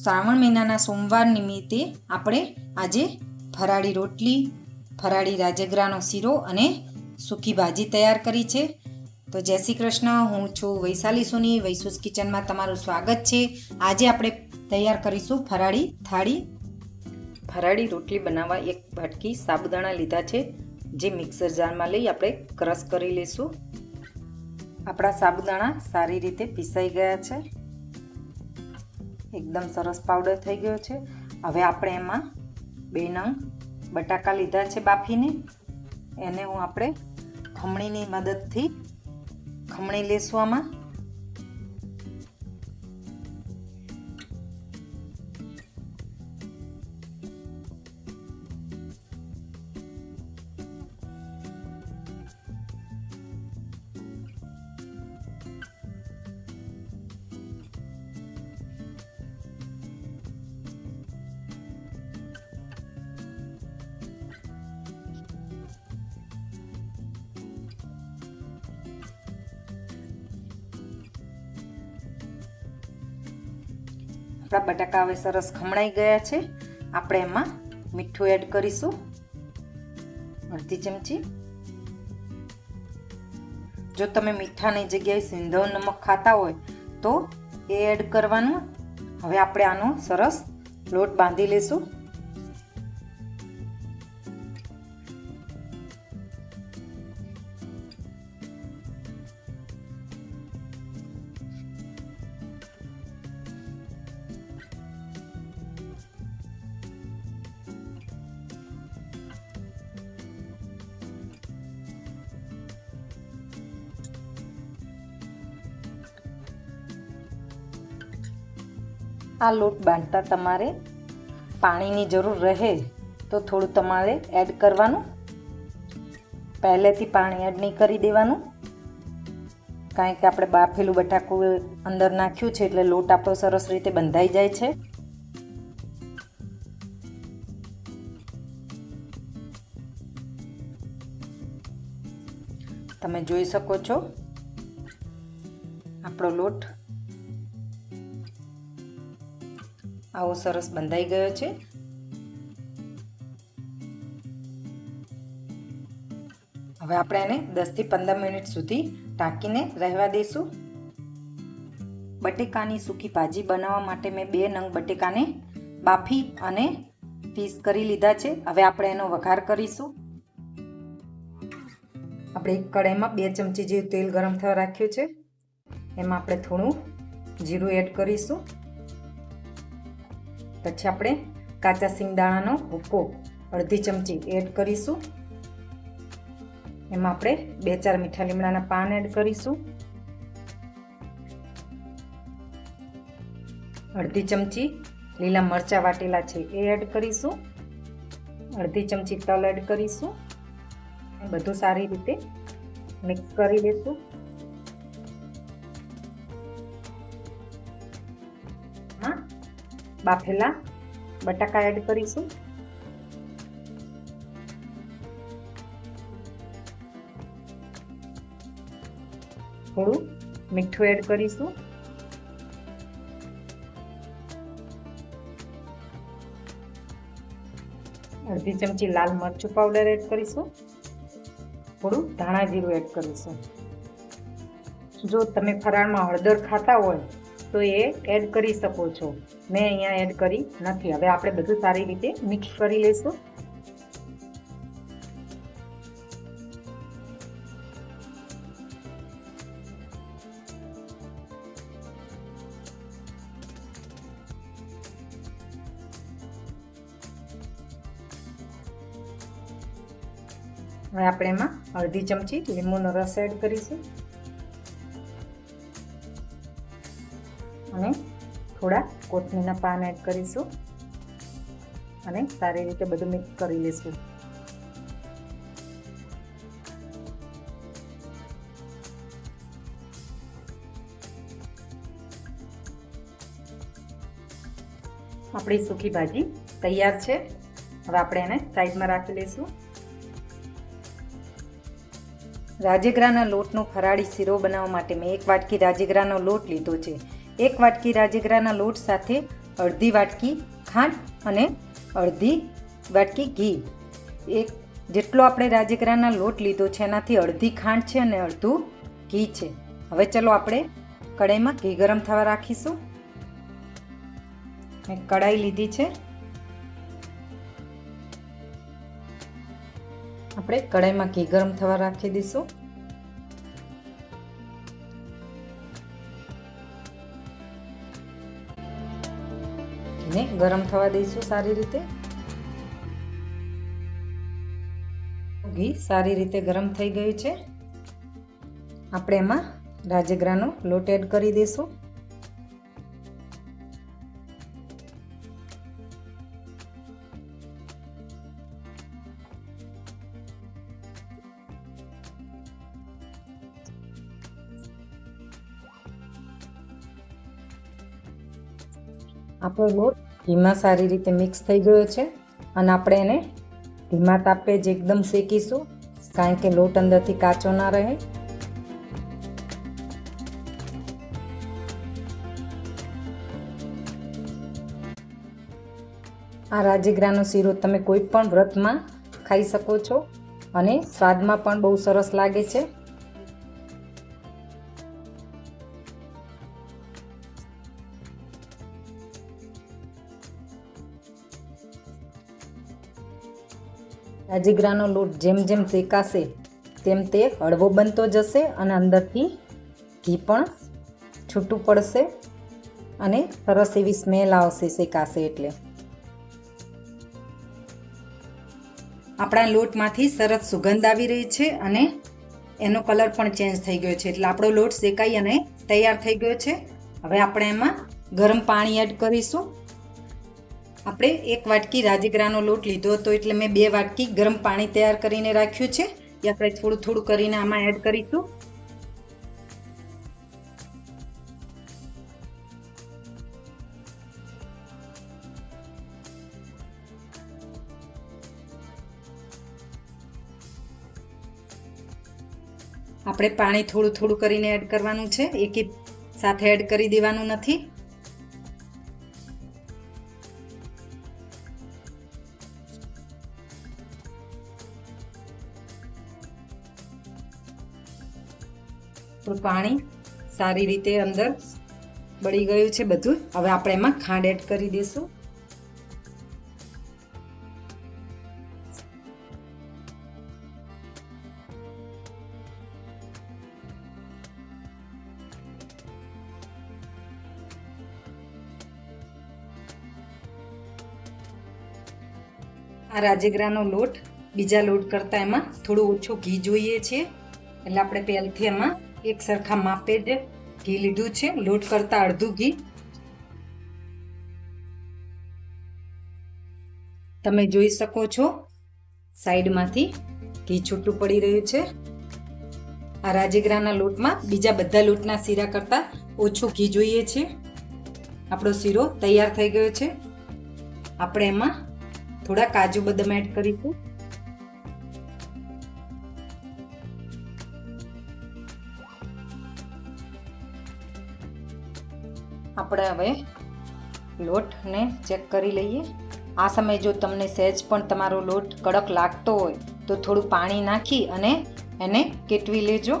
શ્રાવણ મહિનાના સોમવાર નિમિત્તે આપણે આજે ફરાળી રોટલી, ફરાળી રાજગરાનો શીરો અને સૂકી ભાજી તૈયાર કરી છે. તો જય શ્રી કૃષ્ણ, હું છું વૈશાલી સોની વૈસુસ કિચનમાં તમારું સ્વાગત છે. આજે આપણે તૈયાર કરીશું ફરાળી થાળી. ફરાળી રોટલી બનાવવા એક ભટકી સાબુદાણા લીધા છે, જે મિક્સર જારમાં લઈ આપણે ક્રશ કરી લઈશું આપણા સાબુદાણા સારી રીતે પીસાઈ ગયા છે. એકદમ સરસ પાવડર થઈ ગયો છે. હવે આપણે એમાં બે નંગ બટાકા લીધા છે બાફીને. એને હું આપણે ખમણીની મદદથી ખમણી લેશું આમાં. આપણા બટાકા હવે સરસ ખમણાઈ ગયા છે. આપણે એમાં મીઠું એડ કરીશું. અડધી ચમચી. જો તમે મીઠાની જગ્યાએ સિંધવ નમક ખાતા હોય, તો એ એડ કરવાનું. હવે આપણે આનો સરસ લોટ બાંધી લેશું. આ લોટ બાંધતા તમારે પાણીની જરૂર રહે તો થોડું તમારે એડ કરવાનું. પહેલેથી પાણી એડ નહીં કરી દેવાનું. કારણ કે આપણે બાફેલું બટાકું અંદર નાખ્યું છે એટલે લોટ આપણો સરસ રીતે બંધાઈ જાય છે. તમે જોઈ શકો છો. આપણો લોટ આવો સરસ બંધાઈ ગયો છે. હવે આપણે એને દસથી પંદર મિનિટ સુધી ઢાંકીને રહેવા દઈશું. બટેકાની સૂકી ભાજી બનાવવા માટે મેં બે નંગ બટેકાને બાફી અને પીસ કરી લીધા છે. હવે આપણે એનો વઘાર કરીશું. આપણે એક કઢાઈમાં બે ચમચી જેવું તેલ ગરમ થવા રાખ્યું છે. એમાં આપણે થોડું જીરું એડ કરીશું. પછી આપણે કાચા સિંગદાણાનો ભૂકો અડધી ચમચી એડ કરીશું. એમાં આપણે બે ચાર મીઠા લીમડાના પાન એડ કરીશું. અડધી ચમચી લીલા મરચાં વાટેલા છે એ એડ કરીશું. અડધી ચમચી તલ એડ કરીશું. બધું સારી રીતે મિક્સ કરી લઈશું બાફેલા, બટાકા એડ કરીશું. થોડું મીઠું એડ કરીશું. અડધી ચમચી લાલ મરચું પાવડર એડ કરીશું. થોડું ધાણા જીરું એડ કરીશું. જો તમે ફરાળમાં હળદર ખાતા હોય, તો એ એડ કરી શકો છો. મેં અહીંયા એડ કરી નથી. હવે આપણે બધું સારી રીતે મિક્સ કરી લઈશું. હવે આપણે એમાં અડધી ચમચી લીંબુનો રસ એડ કરીશું. અને થોડા કોથમીરના પાન એડ કરીશું. અને સારી રીતે બધું મિક્સ કરી લઈશું આપણી સૂકી ભાજી તૈયાર છે. હવે આપણે એને સાઈડમાં રાખી લઈશું રાજગરાના લોટનો ફરાળી શીરો બનાવવા માટે મેં એક વાટકી રાજગરાનો લોટ લીધો છે. એક વાટકી રાજગરાના લોટ સાથે અડધી વાટકી ખાંડ અને અડધી વાટકી ઘી. એક, જેટલો આપણે રાજગરાના લોટ લીધો છે, એનાથી અડધી ખાંડ છે અને અડધું ઘી છે. હવે ચલો આપણે કડાઈમાં ઘી ગરમ થવા રાખીશું. મેં કડાઈ લીધી છે. આપણે કડાઈમાં ઘી ગરમ થવા રાખી દઈશું. ઘીને ગરમ થવા દઈશું સારી રીતે. ઘી સારી રીતે ગરમ થઈ ગયું છે. આપણે એમાં રાજગરાનો લોટ એડ કરી દઈશું. આપણો લોટ ઘીમાં સારી રીતે મિક્સ થઈ ગયો છે અને આપણે એને ધીમા તાપે જ એકદમ શેકીશું, કારણ કે લોટ અંદરથી કાચો ના રહે. આ રાજગરાનો શીરો તમે કોઈ પણ વ્રતમાં ખાઈ શકો છો અને સ્વાદમાં પણ બહુ સરસ લાગે છે. રાજગરાનો લોટ જેમ જેમ શેકાશે તેમ તે હળવો બનતો જશે અને અંદરથી ઘી પણ છૂટું પડશે અને સરસ એવી સ્મેલ આવશે શેકાશે એટલે. આપણા લોટમાંથી સરસ સુગંધ આવી રહી છે અને એનો કલર પણ ચેન્જ થઈ ગયો છે એટલે આપણો લોટ શેકાઈ અને તૈયાર થઈ ગયો છે. હવે આપણે એમાં ગરમ પાણી એડ કરીશું. આપણે એક વાટકી રાજગરાનો લોટ લીધો હતો એટલે મેં બે વાટકી ગરમ પાણી તૈયાર કરીને રાખ્યું છે. એ આપણે થોડું થોડું કરીને આમાં એડ કરીશું. આપણે પાણી થોડું થોડું કરીને એડ કરવાનું છે. એક સાથે એડ કરી દેવાનું નથી. તો પાણી સારી રીતે અંદર બળી ગયું છે બધું. હવે આપણે એમાં ખાંડ એડ કરી દઈશું. આ રાજગરાનો લોટ બીજા લોટ કરતાં એમાં થોડું ઓછું ઘી જોઈએ છે. એટલે આપણે પહેલથી એમાં એક સરખા માપે જ ઘી લીધું છે. લોટ કરતાં અડધું ઘી. તમે જોઈ શકો છો, સાઈડમાંથી ઘી છૂટું પડી રહ્યું છે. આ રાજગરાના લોટમાં બીજા બધા લોટના શીરા કરતાં ઓછું ઘી જોઈએ છે. આપણો શીરો તૈયાર થઈ ગયો છે. આપણે એમાં થોડા કાજુ બદામ એડ કરીશું. આપણે હવે લોટને ચેક કરી લઈએ. આ સમયે જો તમને સહેજ પણ તમારો લોટ કડક લાગતો હોય, તો થોડું પાણી નાખી અને એને કેટવી લેજો.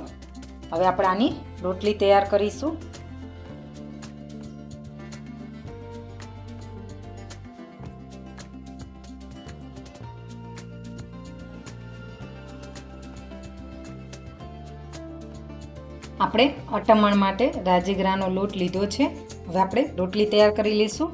હવે આપણે આની રોટલી તૈયાર કરીશું. આપણે અટમણ માટે રાજીગરાનો લોટ લીધો છે. હવે આપણે રોટલી તૈયાર કરી લઈશું.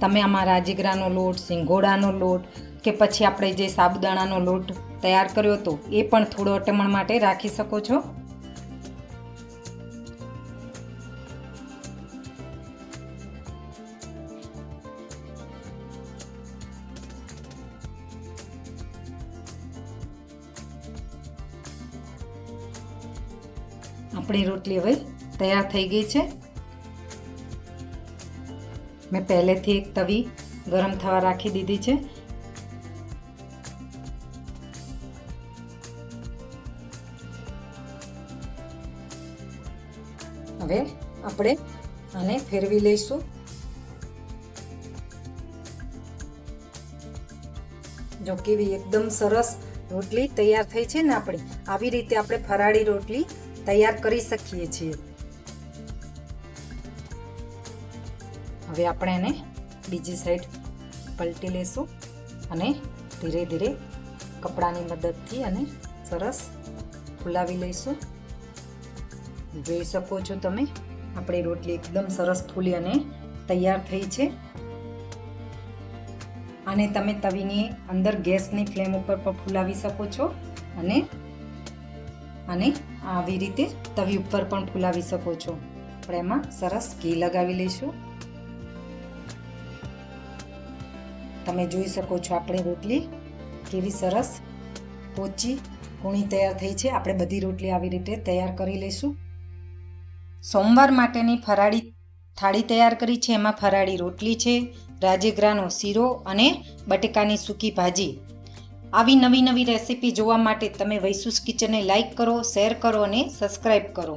તમે આમાં રાજીગરાનો લોટ, સિંગોડાનો લોટ કે પછી આપણે જે સાબુદાણાનો લોટ તૈયાર કર્યો હતો, એ પણ થોડો અટમણ માટે રાખી શકો છો. આપણી રોટલી હવે તૈયાર થઈ ગઈ છે. મેં પહેલેથી એક તવી ગરમ થવા રાખી દીધી છે. હવે આપણે આને ફેરવી લઈશું. જો કેવી એકદમ સરસ રોટલી તૈયાર થઈ છે ને આપણી, આવી રીતે આપણે ફરાળી રોટલી તૈયાર કરી શકીએ છીએ. હવે આપણે એને બીજી સાઈડ પલટી લેશું અને ધીરે ધીરે કપડાની મદદથી અને સરસ ફૂલાવી લઈશું. જોઈ શકો છો તમે, આપણી રોટલી એકદમ સરસ ફૂલી અને તૈયાર થઈ છે. અને તમે તવીની અંદર ગેસની ફ્લેમ ઉપર પણ ફૂલાવી શકો છો અને અને આવી રીતે તવી ઉપર પણ ફૂલાવી શકો છો. આપણે એમાં સરસ ઘી લગાવી લઈશું. તમે જોઈ શકો છો આપણી રોટલી કેવી સરસ પોચી કૂણી તૈયાર થઈ છે. આપણે બધી રોટલી આવી રીતે તૈયાર કરી લઈશું. સોમવાર માટેની ફરાળી થાળી તૈયાર કરી છે. એમાં ફરાળી રોટલી છે, રાજગરાનો શીરો અને બટેકાની સૂકી ભાજી. આવી નવી નવી રેસીપી જોવા માટે તમે વૈસુસ કિચનને લાઇક કરો, શેર કરો અને સબસ્ક્રાઈબ કરો.